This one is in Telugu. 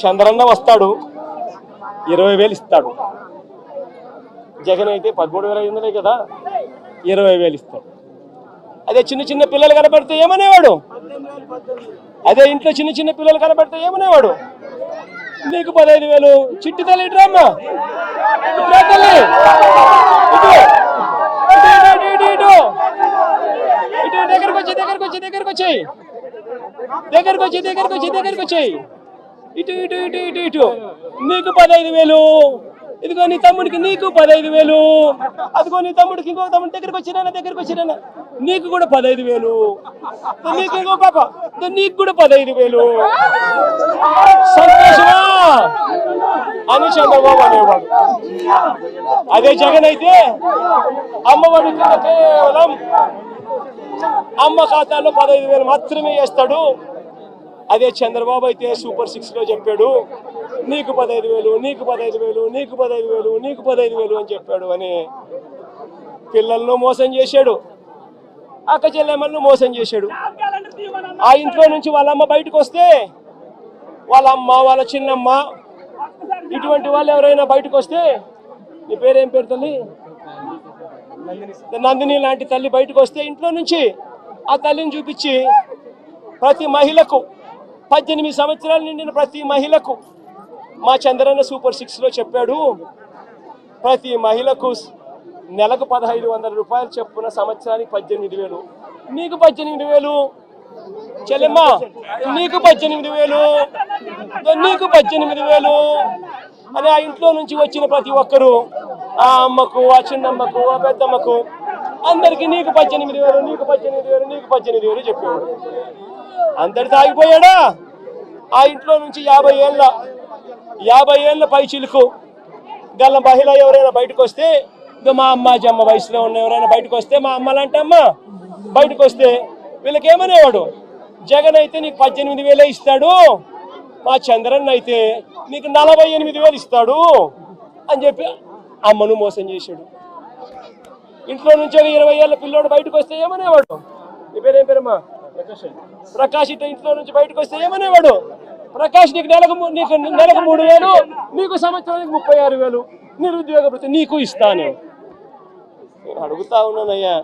చంద్రన్న వస్తాడు ఇరవై వేలు ఇస్తాడు. జగన్ అయితే పదమూడు వేల ఐదు వందలే కదా ఇరవై వేలు ఇస్తాడు. అదే చిన్న చిన్న పిల్లలు కనపడితే ఏమనేవాడు? అదే ఇంట్లో చిన్న చిన్న పిల్లలు కనపడితే ఏమనేవాడు? నీకు పదహైదు వేలు. చిట్టి తల్లి ఇటు తల్లి. ఇటు. ఇటు దగ్గరకు వచ్చి దగ్గరకు వచ్చి దగ్గరకు వచ్చి దగ్గరకు వచ్చి దగ్గరకు వచ్చి దగ్గరకు వచ్చి ఇటు ఇటు ఇటు ఇటు ఇటు. నీకు పదహైదు వేలు. ఇదిగో నీ తమ్ముడికి నీకు పదహైదు వేలు. అదిగో నీ తమ్ముడికి ఇంకో తమ్ముడి దగ్గరికి వచ్చినా దగ్గరికి వచ్చినా నీకు కూడా పదహైదు వేలు. నీకు ఇంకో పాప నీకు కూడా పదహైదు వేలు. సంతోషమా? అని చంద్రబాబు అనేవాడు అదే జగన్ అయితే అమ్మఒడి కేవలం అమ్మ ఖాతాలో పదహైదు వేలు మాత్రమే వేస్తాడు. అదే చంద్రబాబు అయితే సూపర్ సిక్స్లో చెప్పాడు నీకు పదహైదు వేలు నీకు పదహైదు వేలు నీకు పదహైదు వేలు నీకు పదహైదు వేలు అని చెప్పాడు అని పిల్లలను మోసం చేశాడు. అక్క చెల్లెమ్మలను మోసం చేశాడు. ఆ ఇంట్లో నుంచి వాళ్ళమ్మ బయటకు వస్తే వాళ్ళ అమ్మ వాళ్ళ చిన్నమ్మ ఇటువంటి వాళ్ళు ఎవరైనా బయటకు వస్తే నీ పేరేం పేరు తల్లి? నందిని లాంటి తల్లి బయటకు వస్తే ఇంట్లో నుంచి ఆ తల్లిని చూపించి ప్రతి మహిళకు పద్దెనిమిది సంవత్సరాలు నిండిన ప్రతి మహిళకు మా చంద్రన్న సూపర్ సిక్స్లో చెప్పాడు ప్రతి మహిళకు నెలకు పదహైదు వందల రూపాయలు చెప్పున సంవత్సరానికి పద్దెనిమిది వేలు. నీకు పద్దెనిమిది వేలు చెల్లెమ్మ నీకు పద్దెనిమిది వేలు నీకు పద్దెనిమిది వేలు. అని ఆ ఇంట్లో నుంచి వచ్చిన ప్రతి ఒక్కరు ఆ అమ్మకు ఆ చిన్నమ్మకు ఆ పెద్దమ్మకు అందరికీ నీకు పద్దెనిమిది వేలు నీకు పద్దెనిమిది వేలు నీకు పద్దెనిమిది వేలు చెప్పేవాడు. అందరితో ఆగిపోయాడా ఆ ఇంట్లో నుంచి యాభై ఏళ్ళ యాభై ఏళ్ళ పై చిలుకు గల్ల మహిళ ఎవరైనా బయటకు వస్తే ఇంకా మా అమ్మ జమ్మ వయసులో ఉన్న ఎవరైనా బయటకు వస్తే మా అమ్మ లాంటి అమ్మ బయటకు వస్తే వీళ్ళకి ఏమనేవాడు జగన్ అయితే నీకు పద్దెనిమిది వేలే ఇస్తాడు మా చంద్రన్ అయితే నీకు నలభై ఎనిమిది వేలు ఇస్తాడు అని చెప్పి అమ్మను మోసం చేశాడు. ఇంట్లో నుంచి ఒక ఇరవై ఏళ్ళ పిల్లోడు బయటకు వస్తే ఏమనేవాడు? నీ పేరేం పేరమ్మా? ప్రకాష్ ఇట్లా ఇంట్లో నుంచి బయటకు వస్తే ఏమనేవాడు? ప్రకాష్ నీకు నెలకు నీకు నెలకు మూడు వేలు నీకు సంవత్సరానికి ముప్పై ఆరు వేలు నిరుద్యోగ నీకు ఇస్తాను. నేను అడుగుతా ఉన్నానయ్యా.